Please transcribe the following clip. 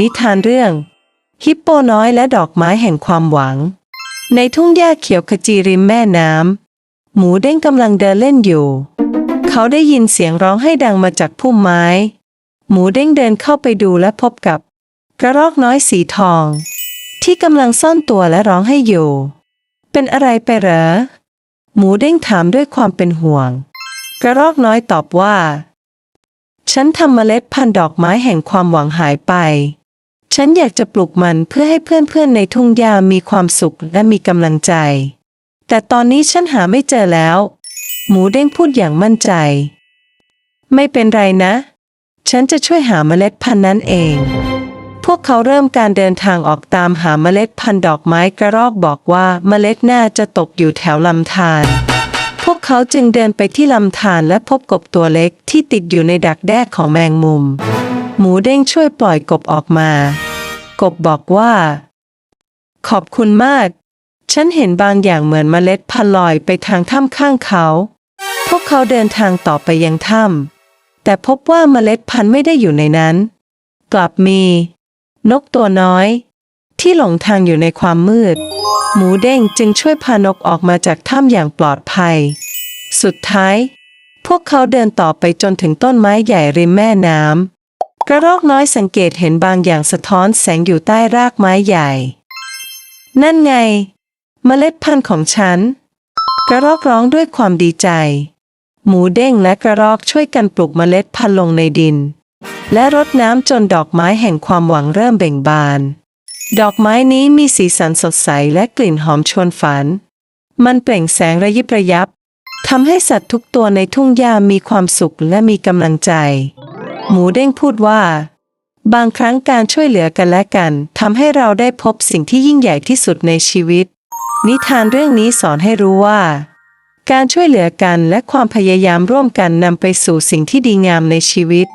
นิทานเรื่อง ฮิปโปน้อยและดอกไม้แห่งความหวัง ในทุ่งหญ้าเขียวขจีริมแม่น้ำหมูเด้งกำลังเดินเล่นอยู่ เขาได้ยินเสียงร้องให้ดังมาจากพุ่มไม้ หมูเด้งเดินเข้าไปดูและพบกับ กระรอกน้อยสีทอง ที่กำลังซ่อนตัวและร้องให้อยู่ เป็นอะไรไปเหรอ หมูเด้งถามด้วยความเป็นห่วง กระรอกน้อยตอบว่าฉันทำเมล็ดพันธุ์ดอกไม้แห่งความหวังหายไป ฉันอยากจะปลูกมันเพื่อให้เพื่อนๆในทุ่งหญ้ามีความสุขและมีกำลังใจ แต่ตอนนี้ฉันหาไม่เจอแล้ว หมูเด้งพูดอย่างมั่นใจ ไม่เป็นไรนะ ฉันจะช่วยหาเมล็ดพันธุ์นั้นเอง พวกเขาเริ่มการเดินทางออกตามหาเมล็ดพันธุ์ดอกไม้กระรอกบอกว่าเมล็ดน่าจะตกอยู่แถวลำธารพวกเขาจึงเดินไปที่ลำธารและพบกบตัวเล็กที่ติดอยู่ในดักแด้ของแมงมุม หมูเด้งช่วยปล่อยกบออกมา กบบอกว่า ขอบคุณมาก ฉันเห็นบางอย่างเหมือนเมล็ดพันลอยไปทางถ้ำข้างเขา พวกเขาเดินทางต่อไปยังถ้ำแต่พบว่าเมล็ดพันธุ์ไม่ได้อยู่ในนั้น กลับมี นกตัวน้อย ที่หลงทางอยู่ในความมืด หมูเด้งจึงช่วยพานกออกมาจากถ้ำอย่างปลอดภัย สุดท้าย พวกเขาเดินต่อไปจนถึงต้นไม้ใหญ่ริมแม่น้ำ กระรอกน้อยสังเกตเห็นบางอย่างสะท้อนแสงอยู่ใต้รากไม้ใหญ่ นั่นไง เมล็ดพันธุ์ของฉัน กระรอกร้องด้วยความดีใจ หมูเด้งและกระรอกช่วยกันปลูกเมล็ดพันธุ์ลงในดิน และรดน้ำจนดอกไม้แห่งความหวังเริ่มเบ่งบาน ดอกไม้นี้มีสีสันสดใสและกลิ่นหอมชวนฝัน มันเปล่งแสงระยิบระยับทำให้สัตว์ทุกตัวในทุ่งหญ้ามีความสุขและมีกำลังใจ หมูเด้งพูดว่า บางครั้งการช่วยเหลือกันและกันทำให้เราได้พบสิ่งที่ยิ่งใหญ่ที่สุดในชีวิต นิทานเรื่องนี้สอนให้รู้ว่า การช่วยเหลือกันและความพยายามร่วมกันนำไปสู่สิ่งที่ดีงามในชีวิต